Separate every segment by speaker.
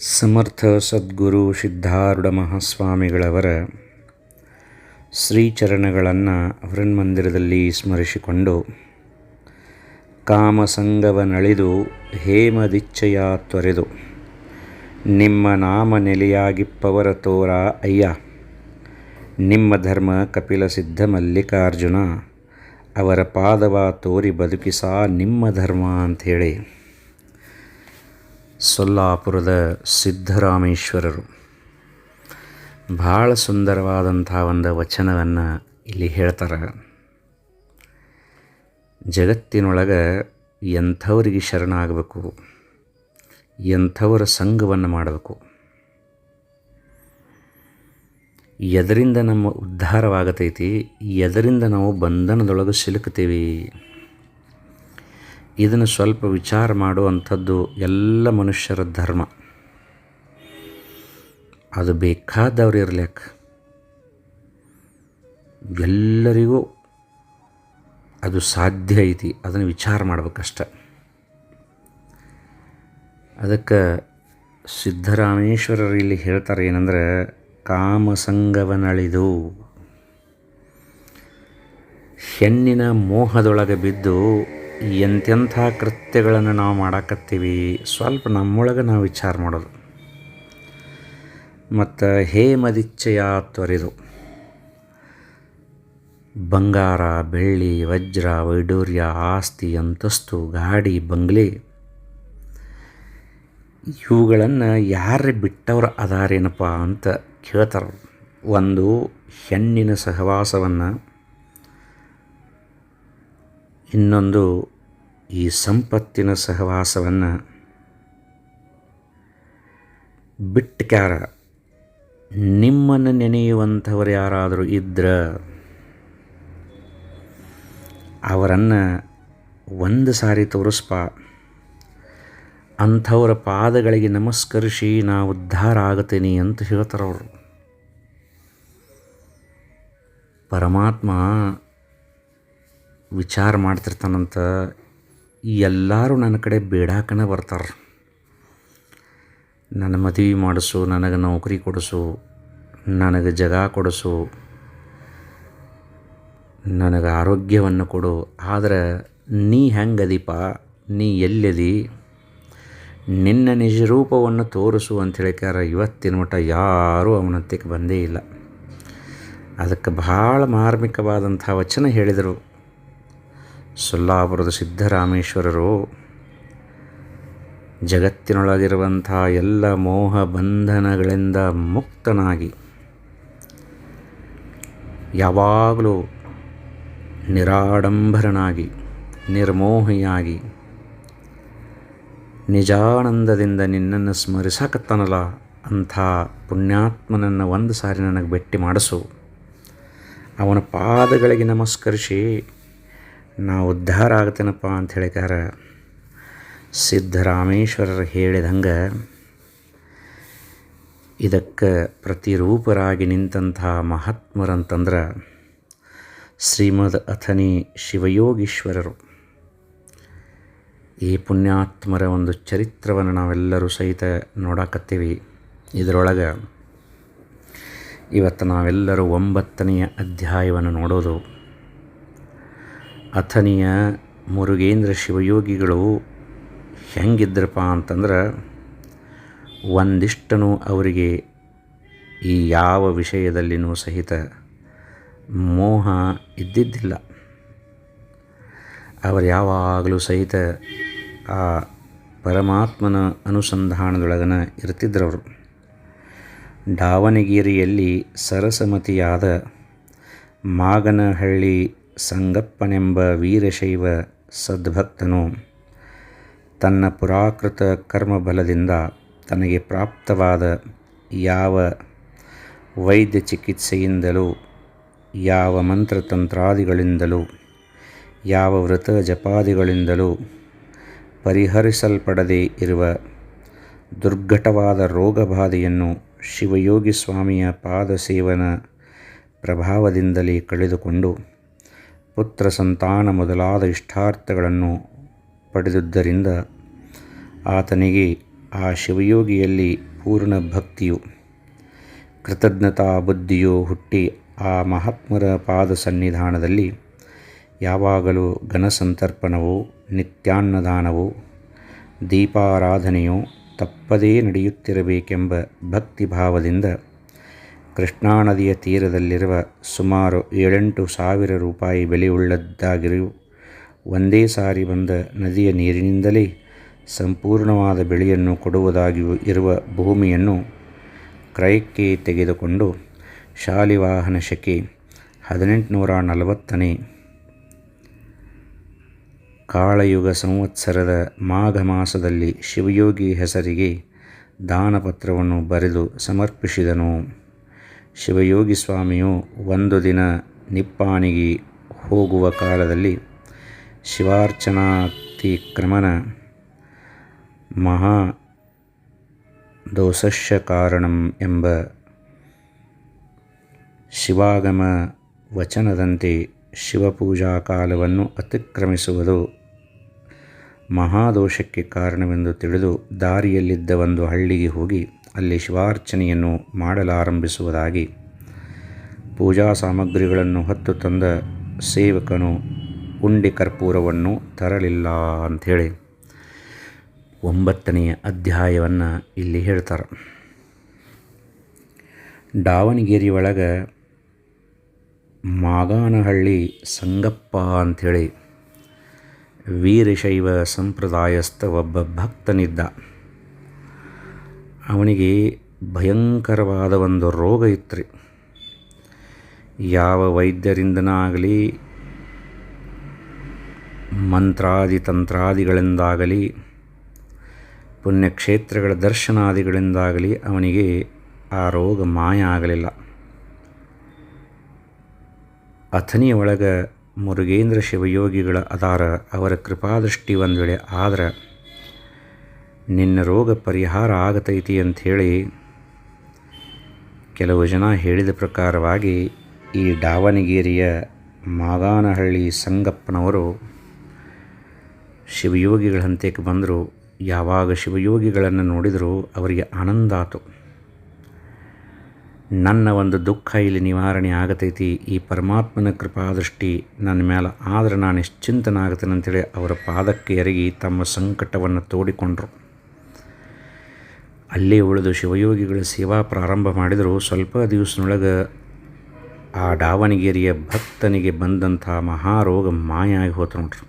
Speaker 1: ಸಮರ್ಥ ಸದ್ಗುರು ಸಿದ್ಧಾರೂಢ ಮಹಾಸ್ವಾಮಿಗಳವರ ಶ್ರೀಚರಣಗಳನ್ನು ಮಂದಿರದಲ್ಲಿ ಸ್ಮರಿಸಿಕೊಂಡು ಕಾಮಸಂಗವನಳಿದು ಹೇಮದಿಚ್ಛೆಯ ತೊರೆದು ನಿಮ್ಮ ನಾಮ ನೆಲೆಯಾಗಿಪ್ಪವರ ತೋರ ಅಯ್ಯ, ನಿಮ್ಮ ಧರ್ಮ ಕಪಿಲ ಸಿದ್ಧ ಮಲ್ಲಿಕಾರ್ಜುನ, ಅವರ ಪಾದವ ತೋರಿ ಬದುಕಿಸ ನಿಮ್ಮ ಧರ್ಮ ಅಂಥೇಳಿ. ಸೊಲ್ಲಾಪುರದ ಸಿದ್ದರಾಮೇಶ್ವರರು ಭಾಳ ಸುಂದರವಾದಂಥ ಒಂದು ವಚನವನ್ನು ಇಲ್ಲಿ ಹೇಳ್ತಾರೆ. ಜಗತ್ತಿನೊಳಗೆ ಎಂಥವರಿಗೆ ಶರಣಾಗಬೇಕು, ಎಂಥವರ ಸಂಘವನ್ನು ಮಾಡಬೇಕು. ಎದರಿಂದ ನಮ್ಮ ಉದ್ಧಾರವಾಗತೈತಿ, ಎದರಿಂದ ನಾವು ಬಂಧನದೊಳಗೆ ಸಿಲುಕ್ತೀವಿ ಇದನ್ನು ಸ್ವಲ್ಪ ವಿಚಾರ ಮಾಡುವಂಥದ್ದು ಎಲ್ಲ ಮನುಷ್ಯರ ಧರ್ಮ. ಅದು ಬೇಕಾದವ್ರು ಇರ್ಲಿಕ್ಕೆ ಎಲ್ಲರಿಗೂ ಅದು ಸಾಧ್ಯ ಐತಿ, ಅದನ್ನು ವಿಚಾರ ಮಾಡ್ಬೇಕಷ್ಟ. ಅದಕ್ಕೆ ಸಿದ್ಧರಾಮೇಶ್ವರರು ಇಲ್ಲಿ ಹೇಳ್ತಾರೆ ಏನಂದ್ರೆ, ಕಾಮಸಂಗವನಳಿದು. ಹೆಣ್ಣಿನ ಮೋಹದೊಳಗೆ ಬಿದ್ದು ಎಂತೆಂಥ ಕೃತ್ಯಗಳನ್ನು ನಾವು ಮಾಡಾಕತ್ತೀವಿ, ಸ್ವಲ್ಪ ನಮ್ಮೊಳಗೆ ನಾವು ವಿಚಾರ ಮಾಡೋದು. ಮತ್ತು ಹೇಮದಿಚ್ಛೆಯ ತೊರೆದು, ಬಂಗಾರ, ಬೆಳ್ಳಿ, ವಜ್ರ, ವೈಡೂರ್ಯ, ಆಸ್ತಿ, ಅಂತಸ್ತು, ಗಾಡಿ, ಬಂಗ್ಲೆ, ಇವುಗಳನ್ನು ಯಾರೇ ಬಿಟ್ಟವ್ರು ಅದಾರೇನಪ್ಪ ಅಂತ ಕೇಳ್ತಾರೆ. ಒಂದು ಹೆಣ್ಣಿನ ಸಹವಾಸವನ್ನು ಇನ್ನೊಂದು ಈ ಸಂಪತ್ತಿನ ಸಹವಾಸವನ್ನು ಬಿಟ್ಟಕ್ಯಾರ, ನಿಮ್ಮನ್ನು ನೆನೆಯುವಂಥವ್ರು ಯಾರಾದರೂ ಇದ್ರೆ ಅವರನ್ನು ಒಂದು ಸಾರಿ ತೋರಿಸ್ಪ. ಅಂಥವರ ಪಾದಗಳಿಗೆ ನಮಸ್ಕರಿಸಿ ನಾ ಉದ್ಧಾರ ಆಗತೀನಿ ಅಂತ ಹೇಳ್ತಾರೆ ಅವರು ಪರಮಾತ್ಮ ವಿಚಾರ ಮಾಡ್ತಿರ್ತಾನಂತ ಎಲ್ಲರೂ ನನ್ನ ಕಡೆ ಬೇಡಾಕನ ಬರ್ತಾರೆ. ನನ್ನ ಮದುವೆ ಮಾಡಿಸು, ನನಗೆ ನೌಕರಿ ಕೊಡಿಸು, ನನಗೆ ಜಗ ಕೊಡಿಸು, ನನಗೆ ಆರೋಗ್ಯವನ್ನು ಕೊಡು. ಆದರೆ ನೀ ಹೆಂಗದೀಪ? ನೀ ಎಲ್ಲದಿ? ನಿನ್ನ ನಿಜರೂಪವನ್ನು ತೋರಿಸು ಅಂತ ಹೇಳಿಕಾರ ಇವತ್ತಿನ ಮಟ್ಟ ಯಾರೂ ಅವನತ್ತಿಗೆ ಬಂದೇ ಇಲ್ಲ. ಅದಕ್ಕೆ ಭಾಳ ಮಾರ್ಮಿಕವಾದಂಥ ವಚನ ಹೇಳಿದರು. ಸೊಲ್ಲಾಪುರದ ಸಿದ್ಧರಾಮೇಶ್ವರರು ಜಗತ್ತಿನೊಳಗಿರುವಂಥ ಎಲ್ಲ ಮೋಹ ಬಂಧನಗಳಿಂದ ಮುಕ್ತನಾಗಿ ಯಾವಾಗಲೂ ನಿರಾಡಂಬರನಾಗಿ, ನಿರ್ಮೋಹಿಯಾಗಿ, ನಿಜಾನಂದದಿಂದ ನಿನ್ನನ್ನು ಸ್ಮರಿಸಕತ್ತನಲ್ಲ ಅಂಥ ಪುಣ್ಯಾತ್ಮನನ್ನು ಒಂದು ಸಾರಿ ನನಗೆ ಭೇಟಿ ಮಾಡಿಸು. ಅವನ ಪಾದಗಳಿಗೆ ನಮಸ್ಕರಿಸಿ. ನಾ ಉದ್ಧಾರ ಆಗ್ತೇನಪ್ಪ ಅಂತ ಹೇಳಿಕಾರ ಸಿದ್ಧರಾಮೇಶ್ವರರು ಹೇಳಿದಂಗೆ ಇದಕ್ಕೆ ಪ್ರತಿರೂಪರಾಗಿ ನಿಂತಹ ಮಹಾತ್ಮರಂತಂದ್ರೆ ಶ್ರೀಮದ್ ಅಥನಿ ಶಿವಯೋಗೀಶ್ವರರು. ಈ ಪುಣ್ಯಾತ್ಮರ ಒಂದು ಚರಿತ್ರವನ್ನು ನಾವೆಲ್ಲರೂ ಸಹಿತ ನೋಡಾಕತ್ತೀವಿ. ಇದರೊಳಗೆ ಇವತ್ತು ನಾವೆಲ್ಲರೂ ಒಂಬತ್ತನೆಯ ಅಧ್ಯಾಯವನ್ನು ನೋಡೋದು. ಅಥನಿಯ ಮುರುಗೇಂದ್ರ ಶಿವಯೋಗಿಗಳು ಹೆಂಗಿದ್ರಪ್ಪ ಅಂತಂದ್ರೆ ಒಂದಿಷ್ಟನು ಅವರಿಗೆ ಈ ಯಾವ ವಿಷಯದಲ್ಲಿನೂ ಸಹಿತ ಮೋಹ ಇದ್ದಿದ್ದಿಲ್ಲ. ಅವರು ಯಾವಾಗಲೂ ಸಹಿತ ಆ ಪರಮಾತ್ಮನ ಅನುಸಂಧಾನದೊಳಗನ ಇರ್ತಿದ್ರವರು. ದಾವಣಗೆರೆಯಲ್ಲಿ ಸರಸಮತಿಯಾದ ಮಾಗನಹಳ್ಳಿ ಸಂಗಪ್ಪನೆಂಬ ವೀರಶೈವ ಸದ್ಭಕ್ತನು. ತನ್ನ ಪುರಾಕೃತ ಕರ್ಮಬಲದಿಂದ ತನಗೆ ಪ್ರಾಪ್ತವಾದ ಯಾವ ವೈದ್ಯ ಚಿಕಿತ್ಸೆಯಿಂದಲೂ, ಯಾವ ಮಂತ್ರತಂತ್ರಾದಿಗಳಿಂದಲೂ, ಯಾವ ವ್ರತ ಜಪಾದಿಗಳಿಂದಲೂ ಪರಿಹರಿಸಲ್ಪಡದೇ ಇರುವ ದುರ್ಘಟವಾದ ರೋಗಬಾಧೆಯನ್ನು ಶಿವಯೋಗಿ ಸ್ವಾಮಿಯ ಪಾದಸೇವನ ಪ್ರಭಾವದಿಂದಲೇ ಕಳೆದುಕೊಂಡು ಪುತ್ರ ಸಂತಾನ ಮೊದಲಾದ ಇಷ್ಟಾರ್ಥಗಳನ್ನು ಪಡೆದುದರಿಂದ ಆತನಿಗೆ ಆ ಶಿವಯೋಗಿಯಲ್ಲಿ ಪೂರ್ಣ ಭಕ್ತಿಯು, ಕೃತಜ್ಞತಾ ಬುದ್ಧಿಯು ಹುಟ್ಟಿ ಆ ಮಹಾತ್ಮರ ಪಾದ ಸನ್ನಿಧಾನದಲ್ಲಿ ಯಾವಾಗಲೂ ಘನಸಂತರ್ಪಣವು, ನಿತ್ಯಾನ್ನದಾನವು, ದೀಪಾರಾಧನೆಯು ತಪ್ಪದೇ ನಡೆಯುತ್ತಿರಬೇಕೆಂಬ ಭಕ್ತಿಭಾವದಿಂದ ಕೃಷ್ಣಾ ನದಿಯ ತೀರದಲ್ಲಿರುವ ಸುಮಾರು ಏಳೆಂಟು ಸಾವಿರ ರೂಪಾಯಿ ಬೆಲೆಯುಳ್ಳದ್ದಾಗಿರುವ ಒಂದೇ ಸಾರಿ ಬಂದ ನದಿಯ ನೀರಿನಿಂದಲೇ ಸಂಪೂರ್ಣವಾದ ಬೆಳೆಯನ್ನು ಕೊಡುವುದಾಗಿಯೂ ಇರುವ ಭೂಮಿಯನ್ನು ಕ್ರಯಕ್ಕೆ ತೆಗೆದುಕೊಂಡು ಶಾಲಿವಾಹನ ಶಕೆ ಹದಿನೆಂಟುನೂರ ನಲವತ್ತನೇ ಕಾಳಯುಗ ಸಂವತ್ಸರದ ಮಾಘ ಮಾಸದಲ್ಲಿ ಶಿವಯೋಗಿ ಹೆಸರಿಗೆ ದಾನಪತ್ರವನ್ನು ಬರೆದು ಸಮರ್ಪಿಸಿದನು. ಶಿವಯೋಗಿ ಸ್ವಾಮಿಯು ಒಂದು ದಿನ ನಿಪ್ಪಾಣಿಗೆ ಹೋಗುವ ಕಾಲದಲ್ಲಿ ಶಿವಾರ್ಚನಾತಿಕ್ರಮಣ ಮಹಾ ದೋಷಸ್ಯ ಕಾರಣಂ ಎಂಬ ಶಿವಾಗಮ ವಚನದಂತೆ ಶಿವಪೂಜಾ ಕಾಲವನ್ನು ಅತಿಕ್ರಮಿಸುವುದು ಮಹಾದೋಷಕ್ಕೆ ಕಾರಣವೆಂದು ತಿಳಿದು ದಾರಿಯಲ್ಲಿದ್ದ ಒಂದು ಹಳ್ಳಿಗೆ ಹೋಗಿ ಅಲ್ಲಿ ಶಿವಾರ್ಚನೆಯನ್ನು ಮಾಡಲಾರಂಭಿಸುವುದಾಗಿ. ಪೂಜಾ ಸಾಮಗ್ರಿಗಳನ್ನು ಹೊತ್ತು ತಂದ ಸೇವಕನು ಉಂಡಿ ಕರ್ಪೂರವನ್ನು ತರಲಿಲ್ಲ ಅಂಥೇಳಿ ಒಂಬತ್ತನೆಯ ಅಧ್ಯಾಯವನ್ನು ಇಲ್ಲಿ ಹೇಳ್ತಾರೆ. ದಾವಣಗೆರೆ ಒಳಗೆ ಮಾಗಾನಹಳ್ಳಿ ಸಂಗಪ್ಪ ಅಂಥೇಳಿ ವೀರಶೈವ ಸಂಪ್ರದಾಯಸ್ಥ ಒಬ್ಬ ಭಕ್ತನಿದ್ದ. ಅವನಿಗೆ ಭಯಂಕರವಾದ ಒಂದು ರೋಗ ಇತ್ತು ಯಾವ ವೈದ್ಯರಿಂದನಾಗಲಿ ಮಂತ್ರಾದಿ ತಂತ್ರಾದಿಗಳಿಂದಾಗಲಿ ಪುಣ್ಯಕ್ಷೇತ್ರಗಳ ದರ್ಶನಾದಿಗಳಿಂದಾಗಲಿ ಅವನಿಗೆ ಆ ರೋಗ ಮಾಯ ಆಗಲಿಲ್ಲ ಅಥನಿಯ ಒಳಗೆ ಮುರುಗೇಂದ್ರ ಶಿವಯೋಗಿಗಳ ಅದಾರ ಅವರ ಕೃಪಾದೃಷ್ಟಿ ಒಂದು ವೇಳೆ ಆದ್ರೆ ನಿನ್ನ ರೋಗ ಪರಿಹಾರ ಆಗತೈತಿ ಅಂಥೇಳಿ ಕೆಲವು ಜನ ಹೇಳಿದ ಪ್ರಕಾರವಾಗಿ ಈ ದಾವಣಗೆರೆಯ ಮಾಗಾನಹಳ್ಳಿ ಸಂಗಪ್ಪನವರು ಶಿವಯೋಗಿಗಳ ಹಂತಕ್ಕೆ ಬಂದರು. ಯಾವಾಗ ಶಿವಯೋಗಿಗಳನ್ನು ನೋಡಿದರೂ ಅವರಿಗೆ ಆನಂದ ಆತು. ನನ್ನ ಒಂದು ದುಃಖ ಇಲ್ಲಿ ನಿವಾರಣೆ ಆಗತೈತಿ. ಈ ಪರಮಾತ್ಮನ ಕೃಪಾದೃಷ್ಟಿ ನನ್ನ ಮೇಲೆ ಆದ್ರೆ ನಾನು ನಿಶ್ಚಿಂತನಾಗುತ್ತೇನೆ ಅಂತೇಳಿ ಅವರ ಪಾದಕ್ಕೆ ಎರಗಿ ತಮ್ಮ ಸಂಕಟವನ್ನು ತೋಡಿಕೊಂಡರು. ಅಲ್ಲೇ ಉಳಿದು ಶಿವಯೋಗಿಗಳ ಸೇವಾ ಪ್ರಾರಂಭ ಮಾಡಿದರು ಸ್ವಲ್ಪ ದಿವಸದೊಳಗೆ ಆ ದಾವಣಗೆರೆಯ ಭಕ್ತನಿಗೆ ಬಂದಂಥ ಮಹಾರೋಗ ಮಾಯ ಆಗಿ ಹೋತು ನೋಡ್ರಿ.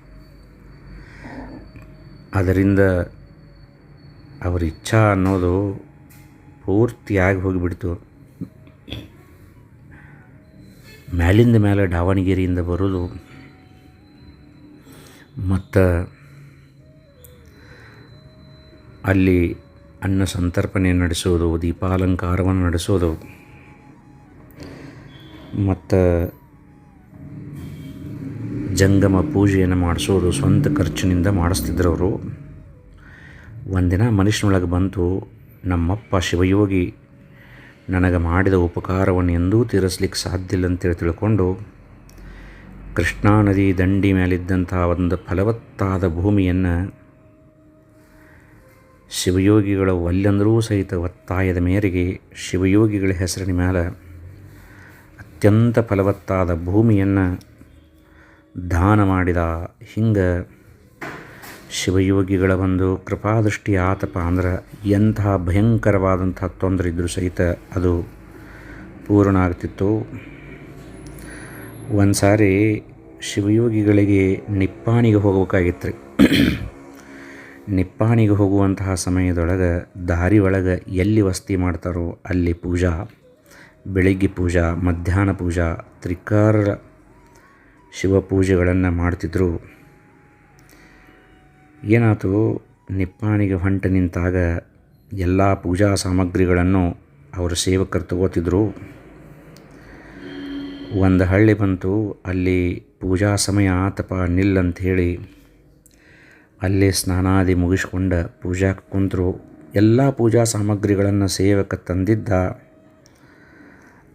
Speaker 1: ಅದರಿಂದ ಅವರ ಇಚ್ಛಾ ಅನ್ನೋದು ಪೂರ್ತಿಯಾಗಿ ಹೋಗಿಬಿಡ್ತು. ಮ್ಯಾಲಿಂದ ಮೇಲೆ ದಾವಣಗೆರೆಯಿಂದ ಬರೋದು. ಮತ್ತು ಅಲ್ಲಿ ಅನ್ನ ಸಂತರ್ಪಣೆ ನಡೆಸೋದು, ದೀಪಾಲಂಕಾರವನ್ನು ನಡೆಸೋದು. ಮತ್ತು ಜಂಗಮ ಪೂಜೆಯನ್ನು ಮಾಡಿಸೋದು ಸ್ವಂತ ಖರ್ಚಿನಿಂದ ಮಾಡಿಸ್ತಿದ್ರು ಅವರು ಒಂದಿನ ಮನುಷ್ಯನೊಳಗೆ ಬಂತು, ನಮ್ಮಪ್ಪ ಶಿವಯೋಗಿ, ನನಗೆ ಮಾಡಿದ ಉಪಕಾರವನ್ನು ಎಂದೂ ತೀರಿಸ್ಲಿಕ್ಕೆ ಸಾಧ್ಯ ಇಲ್ಲ ಅಂತೇಳಿ ತಿಳ್ಕೊಂಡು, ಕೃಷ್ಣಾ ನದಿ ದಂಡಿ ಮೇಲಿದ್ದಂಥ ಒಂದು ಫಲವತ್ತಾದ ಭೂಮಿಯನ್ನು ಶಿವಯೋಗಿಗಳ ಒಲ್ಲೆಂದರೂ ಸಹಿತ ಒತ್ತಾಯದ ಮೇರೆಗೆ ಶಿವಯೋಗಿಗಳ ಹೆಸರಿನ ಮೇಲೆ ಅತ್ಯಂತ ಫಲವತ್ತಾದ ಭೂಮಿಯನ್ನು ದಾನ ಮಾಡಿದ ಹಿಂಗೆ ಶಿವಯೋಗಿಗಳ ಒಂದು ಕೃಪಾದೃಷ್ಟಿ ಆತಪ ಅಂದ್ರೆ ಎಂತಹ ಭಯಂಕರವಾದಂಥ ತೊಂದರೆ ಇದ್ದರೂ ಸಹಿತ ಅದು ಪೂರ್ಣ ಆಗ್ತಿತ್ತು ಒಂದು ಸಾರಿ ಶಿವಯೋಗಿಗಳಿಗೆ ನಿಪ್ಪಾಣಿಗೆ ಹೋಗ್ಬೇಕಾಗಿತ್ತು ರೀ ನಿಪ್ಪಾಣಿಗೆ ಹೋಗುವಂತಹ ಸಮಯದೊಳಗೆ ದಾರಿ ಒಳಗೆ ಎಲ್ಲಿ ವಸ್ತಿ ಮಾಡ್ತಾರೋ ಅಲ್ಲಿ ಪೂಜಾ, ಬೆಳಿಗ್ಗೆ ಪೂಜಾ, ಮಧ್ಯಾಹ್ನ ಪೂಜಾ ತ್ರಿಕಾರ ಶಿವಪೂಜೆಗಳನ್ನು ಮಾಡ್ತಿದ್ರು. ಏನಾಯ್ತು ನಿಪ್ಪಾಣಿಗೆ ಹೊಂಟು ನಿಂತಾಗ ಎಲ್ಲ ಪೂಜಾ ಸಾಮಗ್ರಿಗಳನ್ನು ಅವರ ಸೇವಕರು ತಗೋತಿದ್ರು. ಒಂದು ಹಳ್ಳಿ ಬಂತು, ಅಲ್ಲಿ ಪೂಜಾ ಸಮಯ ಆತಪ ನಿಲ್ಲಂತ ಹೇಳಿ ಅಲ್ಲೇ ಸ್ನಾನಾದಿ ಮುಗಿಸ್ಕೊಂಡ ಪೂಜಾಕ್ಕೆ ಕುಂತರು ಎಲ್ಲ ಪೂಜಾ ಸಾಮಗ್ರಿಗಳನ್ನು ಸೇವಕ ತಂದಿದ್ದ.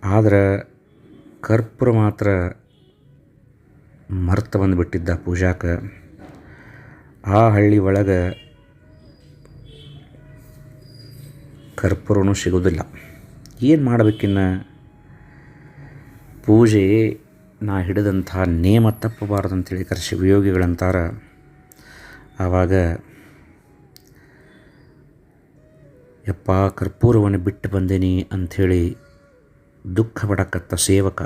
Speaker 1: ಆದರೆ ಕರ್ಪೂರ ಮಾತ್ರ ಮರ್ತ ಬಂದುಬಿಟ್ಟಿದ್ದ ಪೂಜಾಕ. ಆ ಹಳ್ಳಿ ಒಳಗೆ ಕರ್ಪೂರನೂ ಸಿಗೋದಿಲ್ಲ. ಏನು ಮಾಡಬೇಕಿನ್ನ? ಪೂಜೆ ನಾ ಹಿಡಿದಂಥ ನೇಮ ತಪ್ಪಬಾರ್ದು ಅಂತೇಳಿ ಕರೆ ಶಿವಯೋಗಿಗಳಂತಾರ ಆವಾಗ ಯಪ್ಪ, ಕರ್ಪೂರವನ್ನು ಬಿಟ್ಟು ಬಂದೇನಿ ಅಂಥೇಳಿ ದುಃಖ ಪಡಕತ್ತ ಸೇವಕ.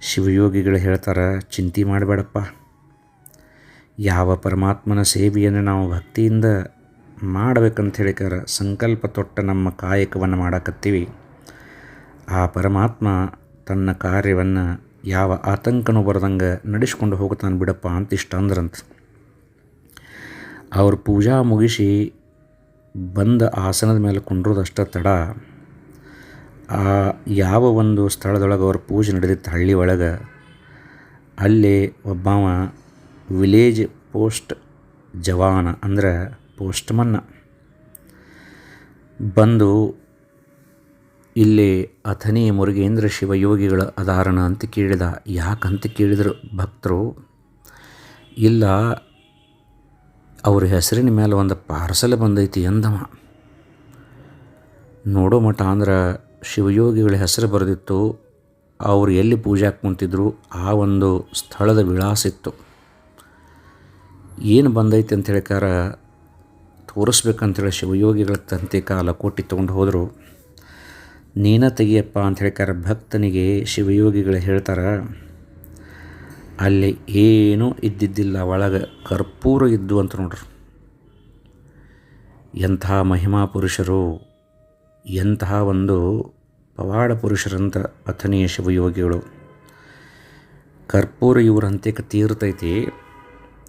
Speaker 1: ಶಿವಯೋಗಿಗಳು ಹೇಳ್ತಾರೆ, ಚಿಂತೆ ಮಾಡಬೇಡಪ್ಪ. ಯಾವ ಪರಮಾತ್ಮನ ಸೇವೆಯನ್ನು ನಾವು ಭಕ್ತಿಯಿಂದ ಮಾಡ್ಬೇಕಂತ ಹೇಳಿಕರ ಸಂಕಲ್ಪ ತೊಟ್ಟ ನಮ್ಮ ಕಾಯಕವನ್ನು ಮಾಡಕತ್ತೀವಿ. ಆ ಪರಮಾತ್ಮ ತನ್ನ ಕಾರ್ಯವನ್ನು ಯಾವ ಆತಂಕನೂ ಬರದಂಗೆ ನಡೆಸ್ಕೊಂಡು ಹೋಗ್ತಾನೆ ಬಿಡಪ್ಪ ಅಂತ ಇಷ್ಟ ಅಂದ್ರಂತ. ಅವ್ರ ಪೂಜಾ ಮುಗಿಸಿ ಬಂದ ಆಸನದ ಮೇಲೆ ಕುಂಡ್ರೋದಷ್ಟ ತಡ, ಆ ಯಾವ ಒಂದು ಸ್ಥಳದೊಳಗೆ ಅವ್ರ ಪೂಜೆ ನಡೆದಿತ್ತು ಹಳ್ಳಿ ಒಳಗೆ, ಅಲ್ಲಿ ಒಬ್ಬವ ವಿಲೇಜ್ ಪೋಸ್ಟ್ ಜವಾನ ಅಂದ್ರೆ ಪೋಸ್ಟ್ಮನ್ನ ಬಂದು ಇಲ್ಲಿ ಅಥನಿ ಮುರುಗೇಂದ್ರ ಶಿವಯೋಗಿಗಳ ಅದಾರಣ ಅಂತ ಕೇಳಿದ. ಯಾಕಂತ ಕೇಳಿದರು ಭಕ್ತರು? ಇಲ್ಲ ಅವ್ರ ಹೆಸರಿನ ಮೇಲೆ ಒಂದು ಪಾರ್ಸಲ್ ಬಂದೈತಿ ಎಂದವ. ನೋಡೋ ಮಠ ಅಂದ್ರೆ ಶಿವಯೋಗಿಗಳ ಹೆಸರು ಬರೆದಿತ್ತು, ಅವರು ಎಲ್ಲಿ ಪೂಜೆ ಕುಂತಿದ್ರು ಆ ಒಂದು ಸ್ಥಳದ ವಿಳಾಸ ಇತ್ತು. ಏನು ಬಂದೈತಿ ಅಂತ ಹೇಳಿಕಾರ ತೋರಿಸ್ಬೇಕಂತೇಳಿ ಶಿವಯೋಗಿಗಳ ತಂತೆ ಕಾಲ ಕೊಟ್ಟು ತೊಗೊಂಡು ಹೋದರು. ನೀನ ತೆಗಿಯಪ್ಪ ಅಂತ ಹೇಳಿಕಾರ ಭಕ್ತನಿಗೆ ಶಿವಯೋಗಿಗಳು ಹೇಳ್ತಾರೆ ಅಲ್ಲಿ ಏನೂ ಇದ್ದಿದ್ದಿಲ್ಲ, ಒಳಗೆ ಕರ್ಪೂರ ಇದ್ದು ಅಂತ ನೋಡ್ರಿ. ಎಂಥ ಮಹಿಮಾ ಪುರುಷರು ಎಂತಹ ಒಂದು ಪವಾಡ ಪುರುಷರಂತ ಅಥನೀಯ ಶಿವಯೋಗಿಗಳು. ಕರ್ಪೂರ ಇವ್ರ ಅಂತ್ಯಕ್ಕೆ ತೀರ್ತೈತಿ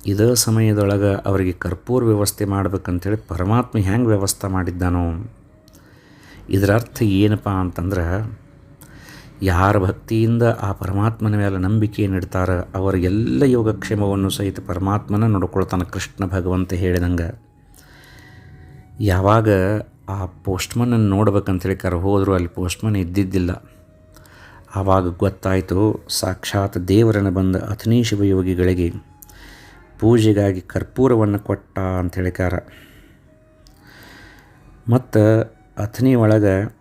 Speaker 1: ಇದೇ ಸಮಯದೊಳಗೆ ಅವರಿಗೆ ಕರ್ಪೂರ ವ್ಯವಸ್ಥೆ ಮಾಡ್ಬೇಕಂತೇಳಿ ಪರಮಾತ್ಮ ಹೆಂಗೆ ವ್ಯವಸ್ಥೆ ಮಾಡಿದ್ದಾನೋ. ಇದರ ಅರ್ಥ ಏನಪ್ಪ ಅಂತಂದ್ರೆ ಯಾರ ಭಕ್ತಿಯಿಂದ ಆ ಪರಮಾತ್ಮನ ಮೇಲೆ ನಂಬಿಕೆಯನ್ನು ಇಡ್ತಾರೆ ಅವರ ಎಲ್ಲ ಯೋಗಕ್ಷೇಮವನ್ನು ಸಹಿತ ಪರಮಾತ್ಮನ ನೋಡ್ಕೊಳ್ತಾನೆ ಕೃಷ್ಣ ಭಗವಂತ ಹೇಳಿದಂಗೆ. ಯಾವಾಗ ಆ ಪೋಸ್ಟ್ಮನ್ನನ್ನು ನೋಡ್ಬೇಕಂತ ಕರೆ ಹೋದರೂ ಅಲ್ಲಿ ಪೋಸ್ಟ್ಮನ್ ಇದ್ದಿದ್ದಿಲ್ಲ. ಆವಾಗ ಗೊತ್ತಾಯಿತು, ಸಾಕ್ಷಾತ್ ದೇವರನ್ನು ಬಂದ ಅಥನೀ ಶಿವಯೋಗಿಗಳಿಗೆ ಪೂಜೆಗಾಗಿ ಕರ್ಪೂರವನ್ನು ಕೊಟ್ಟ ಅಂತ ಹೇಳಿಕಾರ. ಮತ್ತು ಅಥನಿ ಒಳಗೆ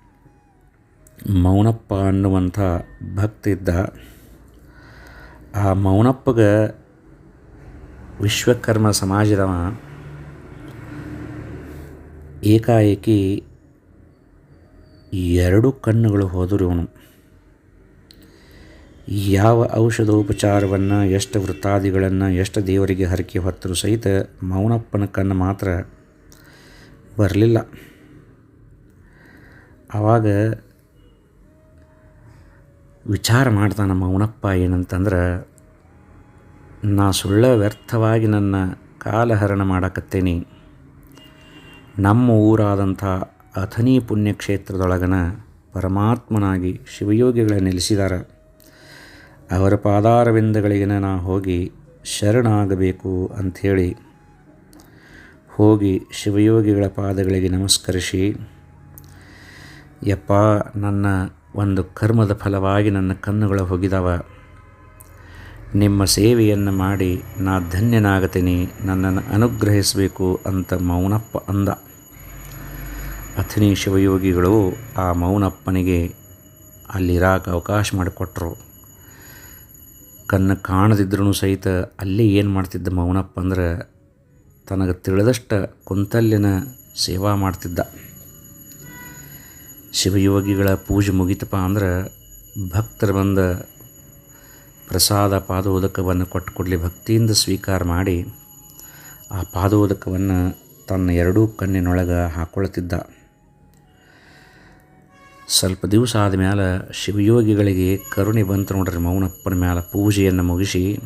Speaker 1: ಮೌನಪ್ಪ ಅನ್ನುವಂಥ ಭಕ್ತ ಇದ್ದ ಆ ಮೌನಪ್ಪಗೆ ವಿಶ್ವಕರ್ಮ ಸಮಾಜದವ ಏಕಾಏಕಿ ಎರಡು ಕಣ್ಣುಗಳು ಹೋದರು ಇವನು. ಯಾವ ಔಷಧೋಪಚಾರವನ್ನು, ಎಷ್ಟು ವೃತ್ತಾದಿಗಳನ್ನು, ಎಷ್ಟು ದೇವರಿಗೆ ಹರಕೆ ಹೊತ್ತರೂ ಸಹಿತ ಮೌನಪ್ಪನ ಕಣ್ಣು ಮಾತ್ರ ಬರಲಿಲ್ಲ. ಆವಾಗ ವಿಚಾರ ಮಾಡ್ತಾ ನಮ್ಮ ಉಣಪ್ಪ ಏನಂತಂದ್ರೆ, ನಾ ಸುಳ್ಳ ವ್ಯರ್ಥವಾಗಿ ನನ್ನ ಕಾಲಹರಣ ಮಾಡಕತ್ತೇನೆ. ನಮ್ಮ ಊರಾದಂಥ ಅಥನಿ ಪುಣ್ಯಕ್ಷೇತ್ರದೊಳಗನ ಪರಮಾತ್ಮನಾಗಿ ಶಿವಯೋಗಿಗಳ ನೆಲೆಸಿದಾರ. ಅವರ ಪಾದಾರವಿಂದಗಳಿಗಿನ ನಾ ಹೋಗಿ ಶರಣಾಗಬೇಕು ಅಂಥೇಳಿ. ಹೋಗಿ ಶಿವಯೋಗಿಗಳ ಪಾದಗಳಿಗೆ ನಮಸ್ಕರಿಸಿ, ಯಪ್ಪ, ನನ್ನ ಒಂದು ಕರ್ಮದ ಫಲವಾಗಿ ನನ್ನ ಕಣ್ಣುಗಳು ಹೋಗಿದವ. ನಿಮ್ಮ ಸೇವೆಯನ್ನು ಮಾಡಿ ನಾ ಧನ್ಯನಾಗತೀನಿ, ನನ್ನನ್ನು ಅನುಗ್ರಹಿಸಬೇಕು ಅಂತ ಮೌನಪ್ಪ ಅಂದ. ಅಥನಿ ಶಿವಯೋಗಿಗಳು ಆ ಮೌನಪ್ಪನಿಗೆ ಅಲ್ಲಿರಾಕ ಅವಕಾಶ ಮಾಡಿಕೊಟ್ರು. ಕಣ್ಣು ಕಾಣದಿದ್ರೂ ಸಹಿತ ಅಲ್ಲಿ ಏನು ಮಾಡ್ತಿದ್ದ ಮೌನಪ್ಪ ಅಂದ್ರೆ, ತನಗೆ ತಿಳಿದಷ್ಟು ಕುಂತಲ್ಲಿನ ಸೇವಾ ಮಾಡ್ತಿದ್ದ. ಶಿವಯೋಗಿಗಳ ಪೂಜೆ ಮುಗಿತಪ್ಪ ಅಂದ್ರೆ ಭಕ್ತರು ಬಂದ ಪ್ರಸಾದ ಪಾದೋದಕವನ್ನು ಕೊಟ್ಟು ಕೊಡಲಿ ಭಕ್ತಿಯಿಂದ ಸ್ವೀಕಾರ ಮಾಡಿ ಆ ಪಾದೋದಕವನ್ನು ತನ್ನ ಎರಡೂ ಕಣ್ಣಿನೊಳಗೆ ಹಾಕ್ಕೊಳ್ತಿದ್ದ ಸ್ವಲ್ಪ ದಿವಸ ಆದಮೇಲೆ ಶಿವಯೋಗಿಗಳಿಗೆ ಕರುಣೆ ಬಂತು ನೋಡ್ರಿ ಮೌನಪ್ಪನ ಮೇಲೆ ಪೂಜೆಯನ್ನು ಮುಗಿಸಿ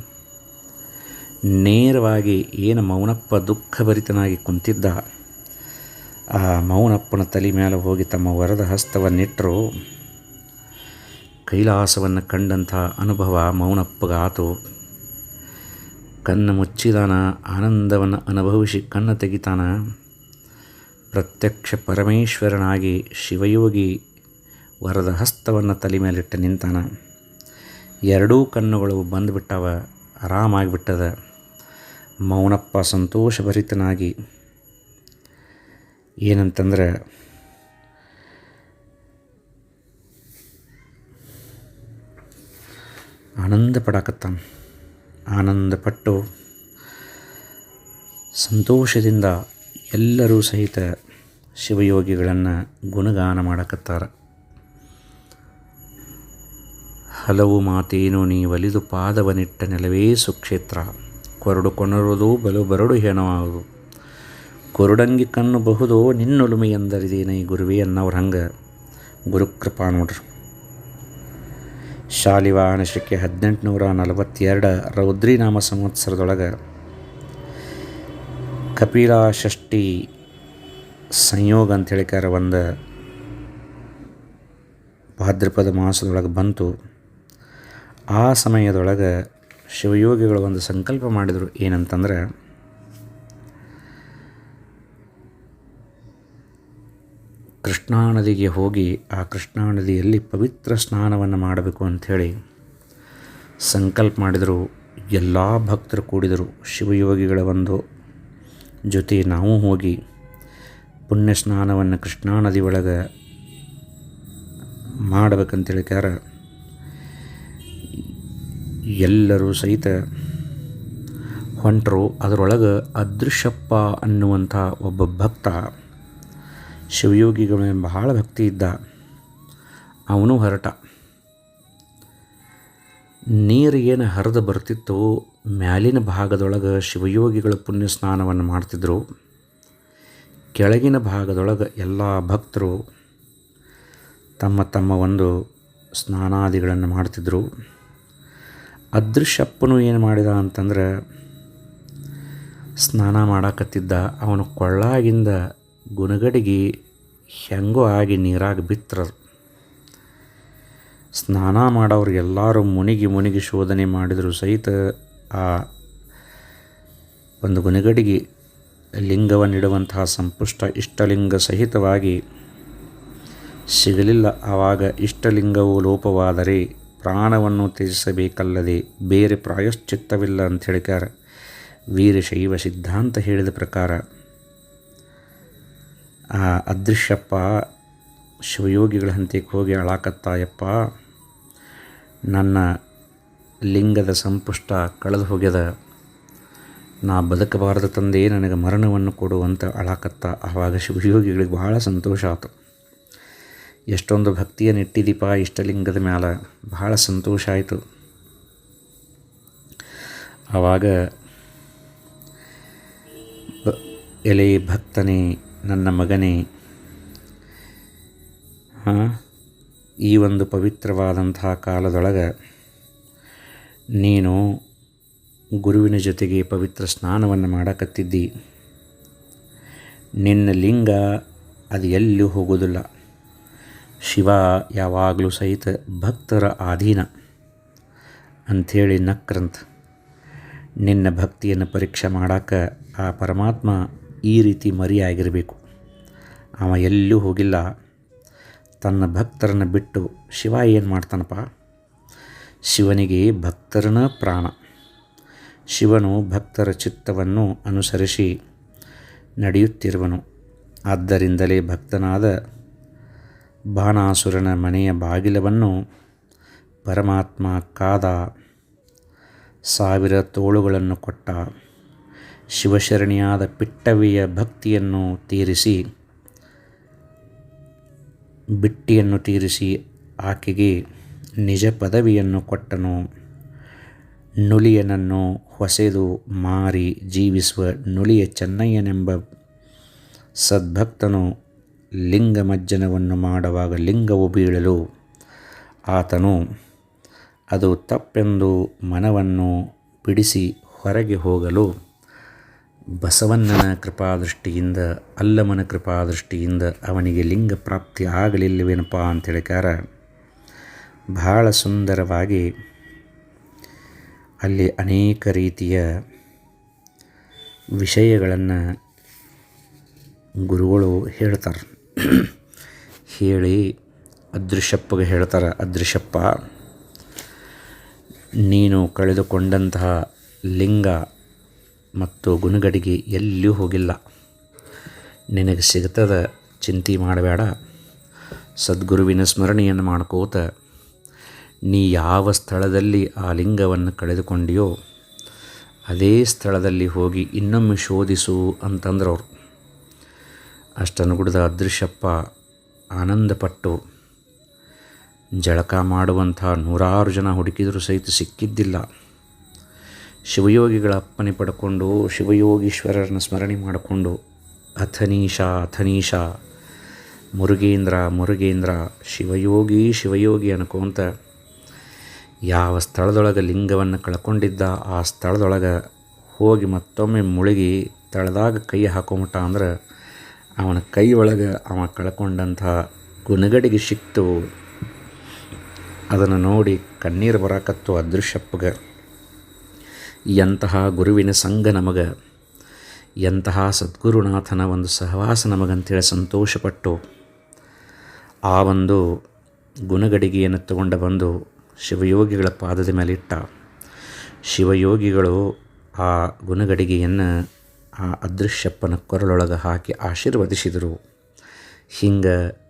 Speaker 1: ನೇರವಾಗಿ ಏನು ಮೌನಪ್ಪ ದುಃಖಭರಿತನಾಗಿ ಕುಂತಿದ್ದ. ಆ ಮೌನಪ್ಪನ ತಲೆ ಮೇಲೆ ಹೋಗಿ ತಮ್ಮ ವರದ ಹಸ್ತವನ್ನಿಟ್ಟರು ಕೈಲಾಸವನ್ನು ಕಂಡಂಥ ಅನುಭವ ಮೌನಪ್ಪಗಾತು ಕಣ್ಣು ಮುಚ್ಚಿದಾನ, ಆನಂದವನ್ನು ಅನುಭವಿಸಿ ಕಣ್ಣು ತೆಗಿತಾನ. ಪ್ರತ್ಯಕ್ಷ ಪರಮೇಶ್ವರನಾಗಿ ಶಿವಯೋಗಿ ವರದ ಹಸ್ತವನ್ನು ತಲೆ ಮೇಲಿಟ್ಟು ನಿಂತಾನ. ಎರಡೂ ಕಣ್ಣುಗಳು ಬಂದುಬಿಟ್ಟವ, ಆರಾಮಾಗಿಬಿಟ್ಟದ. ಮೌನಪ್ಪ ಸಂತೋಷಭರಿತನಾಗಿ ಏನಂತಂದ್ರೆ, ಆನಂದ ಪಡಾಕತ್ತಾನ. ಆನಂದಪಟ್ಟು ಸಂತೋಷದಿಂದ ಎಲ್ಲರೂ ಸಹಿತ ಶಿವಯೋಗಿಗಳನ್ನು ಗುಣಗಾನ ಮಾಡಕತ್ತಾರ. ಹಲವು ಮಾತೇನು ನೀ ಒಲಿದು ಪಾದವನಿಟ್ಟ ನೆಲವೇ ಸುಕ್ಷೇತ್ರ. ಕೊರಡು ಕೊನರುವುದು ಬಲು ಬರಡು ಹೆಣವಾಗದು. ಕೊರಡಂಗಿ ಕಣ್ಣು ಬಹುದೋ ನಿನ್ನೊಲುಮೆ ಎಂದರಿದೇನೆ ಗುರುವೇ ಅನ್ನೋರು ಹಂಗೆ ಗುರುಕೃಪಾ ನೋಡ್ರಿ. ಶಾಲಿವಾಹನ ಶಕೆ ಹದಿನೆಂಟುನೂರ ನಲವತ್ತೆರಡು ರೌದ್ರಿ ನಾಮ ಸಂವತ್ಸರದೊಳಗೆ ಕಪಿಲಾಷ್ಠಿ ಸಂಯೋಗ ಅಂತ ಹೇಳಿಕಾರ ಒಂದು ಭಾದ್ರಪದ ಮಾಸದೊಳಗೆ ಬಂತು. ಆ ಸಮಯದೊಳಗೆ ಶಿವಯೋಗಿಗಳು ಒಂದು ಸಂಕಲ್ಪ ಮಾಡಿದರು ಏನಂತಂದ್ರೆ ಕೃಷ್ಣಾ ನದಿಗೆ ಹೋಗಿ ಆ ಕೃಷ್ಣಾ ನದಿಯಲ್ಲಿ ಪವಿತ್ರ ಸ್ನಾನವನ್ನು ಮಾಡಬೇಕು ಅಂಥೇಳಿ ಸಂಕಲ್ಪ ಮಾಡಿದರು. ಎಲ್ಲ ಭಕ್ತರು ಕೂಡಿದರು. ಶಿವಯೋಗಿಗಳ ಒಂದು ಜೊತೆ ನಾವು ಹೋಗಿ ಪುಣ್ಯ ಸ್ನಾನವನ್ನು ಕೃಷ್ಣಾ ನದಿ ಒಳಗೆ ಮಾಡಬೇಕಂತೇಳಿ ಕ್ಯಾರ. ಎಲ್ಲರೂ ಸಹಿತ ಹೊಂಟರು. ಅದರೊಳಗೆ ಅದೃಶ್ಯಪ್ಪ ಅನ್ನುವಂಥ ಒಬ್ಬ ಭಕ್ತ ಶಿವಯೋಗಿಗಳ ಬಹಳ ಭಕ್ತಿ ಇದ್ದ. ಅವನು ಹೊರಟ. ನೀರು ಏನು ಹರಿದು ಬರ್ತಿತ್ತು, ಮ್ಯಾಲಿನ ಭಾಗದೊಳಗೆ ಶಿವಯೋಗಿಗಳ ಪುಣ್ಯ ಸ್ನಾನವನ್ನು ಮಾಡ್ತಿದ್ರು. ಕೆಳಗಿನ ಭಾಗದೊಳಗೆ ಎಲ್ಲ ಭಕ್ತರು ತಮ್ಮ ತಮ್ಮ ಒಂದು ಸ್ನಾನಾದಿಗಳನ್ನು ಮಾಡ್ತಿದ್ರು. ಅದೃಶ್ಯಪ್ಪನು ಏನು ಮಾಡಿದ ಅಂತಂದ್ರೆ, ಸ್ನಾನ ಮಾಡಾಕತ್ತಿದ್ದ. ಅವನು ಕೊಳ್ಳಾಗಿಂದ ಗುಣಗಡಿಗೆ ಹೆಂಗೋ ಆಗಿ ನೀರಾಗ ಬಿತ್ತರದು ಸ್ನಾನ ಮಾಡೋರು ಎಲ್ಲರೂ ಮುನಿಗಿ ಮುನಿಗಿ ಶೋಧನೆ ಮಾಡಿದರೂ ಸಹಿತ ಆ ಒಂದು ಗುಣಗಡಿಗೆ ಲಿಂಗವನ್ನಿಡುವಂತಹ ಸಂಪುಷ್ಟ ಇಷ್ಟಲಿಂಗ ಸಹಿತವಾಗಿ ಸಿಗಲಿಲ್ಲ. ಆವಾಗ ಇಷ್ಟಲಿಂಗವು ಲೋಪವಾದರೆ ಪ್ರಾಣವನ್ನು ತ್ಯಜಿಸಬೇಕಲ್ಲದೆ ಬೇರೆ ಪ್ರಾಯಶ್ಚಿತ್ತವಿಲ್ಲ ಅಂತ ಹೇಳಿಕಾರ ವೀರಶೈವ ಸಿದ್ಧಾಂತ ಹೇಳಿದ ಪ್ರಕಾರ ಅದೃಶ್ಯಪ್ಪ ಶಿವಯೋಗಿಗಳ ಹಂತಕ್ಕೆ ಹೋಗಿ ಅಳಾಕತ್ತಾಯಪ್ಪ. ನನ್ನ ಲಿಂಗದ ಸಂಪುಷ್ಟ ಕಳೆದು ಹೋಗ್ಯದ. ನಾ ಬದುಕಬಾರದ ತಂದೆ, ನನಗೆ ಮರಣವನ್ನು ಕೊಡುವಂತ ಅಳಾಕತ್ತ ಆವಾಗ ಶಿವಯೋಗಿಗಳಿಗೆ ಭಾಳ ಸಂತೋಷ ಆಯಿತು ಎಷ್ಟೊಂದು ಭಕ್ತಿಯನ್ನು ಇಟ್ಟಿದ್ದೀಪ ಇಷ್ಟಲಿಂಗದ ಮ್ಯಾಲ. ಭಾಳ ಸಂತೋಷ ಆಯಿತು. ಆವಾಗ ಎಲೆ ಭಕ್ತನೇ ನನ್ನ ಮಗನೇ ಈ ಒಂದು ಪವಿತ್ರವಾದಂತಹ ಕಾಲದೊಳಗೆ ನೀನು ಗುರುವಿನ ಜೊತೆಗೆ ಪವಿತ್ರ ಸ್ನಾನವನ್ನು ಮಾಡಕತ್ತಿದ್ದಿ. ನಿನ್ನ ಲಿಂಗ ಅದು ಎಲ್ಲೂ ಹೋಗೋದಿಲ್ಲ. ಶಿವ ಯಾವಾಗಲೂ ಸಹಿತ ಭಕ್ತರ ಆಧೀನ. ಅಂಥೇಳಿ ನಕ್ರಂತ ನಿನ್ನ ಭಕ್ತಿಯನ್ನು ಪರೀಕ್ಷೆ ಮಾಡಾಕ ಆ ಪರಮಾತ್ಮ ಈ ರೀತಿ ಮರಿಯಾಗಿರಬೇಕು. ಅವ ಎಲ್ಲೂ ಹೋಗಿಲ್ಲ. ತನ್ನ ಭಕ್ತರನ್ನು ಬಿಟ್ಟು ಶಿವ ಏನು ಮಾಡ್ತಾನಪ್ಪ? ಶಿವನಿಗೆ ಭಕ್ತರನ ಪ್ರಾಣ. ಶಿವನು ಭಕ್ತರ ಚಿತ್ತವನ್ನು ಅನುಸರಿಸಿ ನಡೆಯುತ್ತಿರುವನು. ಆದ್ದರಿಂದಲೇ ಭಕ್ತನಾದ ಬಾಣಾಸುರನ ಮನೆಯ ಬಾಗಿಲವನ್ನು ಪರಮಾತ್ಮ ಕಾದ ಸಾವಿರ ತೋಳುಗಳನ್ನು ಕೊಟ್ಟ. ಶಿವಶರಣಿಯಾದ ಪಿಟ್ಟವಿಯ ಭಕ್ತಿಯನ್ನು ತೀರಿಸಿ, ಬಿಟ್ಟಿಯನ್ನು ತೀರಿಸಿ ಆಕೆಗೆ ನಿಜ ಪದವಿಯನ್ನು ಕೊಟ್ಟನು. ನುಲಿಯನನ್ನು ಹೊಸೆದು ಮಾರಿ ಜೀವಿಸುವ ನುಲಿಯ ಚೆನ್ನಯ್ಯನೆಂಬ ಸದ್ಭಕ್ತನು ಲಿಂಗಮಜ್ಜನವನ್ನು ಮಾಡುವಾಗ ಲಿಂಗವು ಬೀಳಲು ಆತನು, ಅದು ತಪ್ಪೆಂದು ಮನವನ್ನು ಬಿಡಿಸಿ ಹೊರಗೆ ಹೋಗಲು ಬಸವಣ್ಣನ ಕೃಪಾದೃಷ್ಟಿಯಿಂದ, ಅಲ್ಲಮನ ಕೃಪಾದೃಷ್ಟಿಯಿಂದ ಅವನಿಗೆ ಲಿಂಗ ಪ್ರಾಪ್ತಿ ಆಗಲಿಲ್ಲವೇನಪ್ಪ ಅಂತ ಹೇಳಿಕಾರ ಬಹಳ ಸುಂದರವಾಗಿ ಅಲ್ಲಿ ಅನೇಕ ರೀತಿಯ ವಿಷಯಗಳನ್ನು ಗುರುಗಳು ಹೇಳ್ತಾರೆ. ಹೇಳಿ ಅದೃಶ್ಯಪ್ಪಗೆ ಹೇಳ್ತಾರೆ, ಅದೃಶ್ಯಪ್ಪ, ನೀನು ಕಳೆದುಕೊಂಡಂತಹ ಲಿಂಗ ಮತ್ತು ಗುಣಗಡಿಗೆ ಎಲ್ಲಿಯೂ ಹೋಗಿಲ್ಲ. ನಿನಗೆ ಸಿಗ್ತದ ಚಿಂತೆ ಮಾಡಬೇಡ. ಸದ್ಗುರುವಿನ ಸ್ಮರಣೆಯನ್ನು ಮಾಡ್ಕೋತ ನೀ ಯಾವ ಸ್ಥಳದಲ್ಲಿ ಆ ಲಿಂಗವನ್ನು ಕಳೆದುಕೊಂಡಿಯೋ ಅದೇ ಸ್ಥಳದಲ್ಲಿ ಹೋಗಿ ಇನ್ನೊಮ್ಮೆ ಶೋಧಿಸು ಅಂತಂದ್ರೆ ಅವರು ಅಷ್ಟನುಗುಡದ ಅದೃಶ್ಯಪ್ಪ ಆನಂದಪಟ್ಟು ಜಳಕ ಮಾಡುವಂಥ ನೂರಾರು ಜನ ಹುಡುಕಿದರೂ ಸಹಿತ ಸಿಕ್ಕಿದ್ದಿಲ್ಲ. ಶಿವಯೋಗಿಗಳ ಅಪ್ಪನೆ ಪಡ್ಕೊಂಡು ಶಿವಯೋಗೀಶ್ವರರನ್ನ ಸ್ಮರಣೆ ಮಾಡಿಕೊಂಡು ಅಥನೀಶ ಅಥನೀಶ, ಮುರುಗೇಂದ್ರ ಮುರುಗೇಂದ್ರ, ಶಿವಯೋಗಿ ಶಿವಯೋಗಿ ಅನ್ಕೊಂತ ಯಾವ ಸ್ಥಳದೊಳಗೆ ಲಿಂಗವನ್ನು ಕಳ್ಕೊಂಡಿದ್ದ ಆ ಸ್ಥಳದೊಳಗೆ ಹೋಗಿ ಮತ್ತೊಮ್ಮೆ ಮುಳುಗಿ ತಳದಾಗ ಕೈ ಹಾಕೊಂಬಿಟ್ಟ ಅಂದ್ರೆ ಅವನ ಕೈ ಒಳಗೆ ಅವ ಕಳ್ಕೊಂಡಂಥ ಗುಣಗಡಿಗೆ ಸಿಕ್ತು. ಅದನ್ನು ನೋಡಿ ಕಣ್ಣೀರು ಬರಾಕತ್ತು ಅದೃಶ್ಯಪ್ಪಗೆ ಎಂತಹ ಗುರುವಿನ ಸಂಘ ನಮಗ, ಎಂತಹ ಸದ್ಗುರುನಾಥನ ಒಂದು ಸಹವಾಸ ನಮಗಂತೇಳಿ ಸಂತೋಷಪಟ್ಟು ಆ ಒಂದು ಗುಣಗಡಿಗೆಯನ್ನು ತಗೊಂಡು ಬಂದು ಶಿವಯೋಗಿಗಳ ಪಾದದ ಮೇಲೆ ಇಟ್ಟ ಶಿವಯೋಗಿಗಳು ಆ ಗುಣಗಡಿಗೆಯನ್ನು ಆ ಅದೃಶ್ಯಪ್ಪನ ಕೊರಳೊಳಗೆ ಹಾಕಿ ಆಶೀರ್ವದಿಸಿದರು. ಹಿಂಗೆ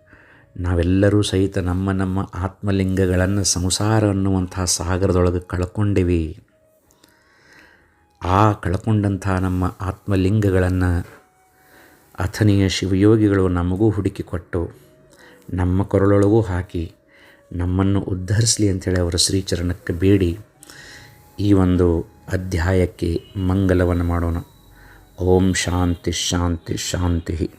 Speaker 1: ನಾವೆಲ್ಲರೂ ಸಹಿತ ನಮ್ಮ ನಮ್ಮ ಆತ್ಮಲಿಂಗಗಳನ್ನು ಸಂಸಾರ ಅನ್ನುವಂತಹ ಸಾಗರದೊಳಗೆ ಕಳ್ಕೊಂಡಿವಿ. ಆ ಕಳ್ಕೊಂಡಂಥ ನಮ್ಮ ಆತ್ಮಲಿಂಗಗಳನ್ನು ಅಥನೀಯ ಶಿವಯೋಗಿಗಳು ನಮಗೂ ಹುಡುಕಿಕೊಟ್ಟು ನಮ್ಮ ಕೊರಳೊಳಗೂ ಹಾಕಿ ನಮ್ಮನ್ನು ಉದ್ಧರಿಸಲಿ ಅಂಥೇಳಿ ಅವರ ಶ್ರೀಚರಣಕ್ಕೆ ಬೇಡಿ. ಈ ಒಂದು ಅಧ್ಯಾಯಕ್ಕೆ ಮಂಗಲವನ್ನು ಮಾಡೋಣ. ಓಂ ಶಾಂತಿ ಶಾಂತಿ ಶಾಂತಿ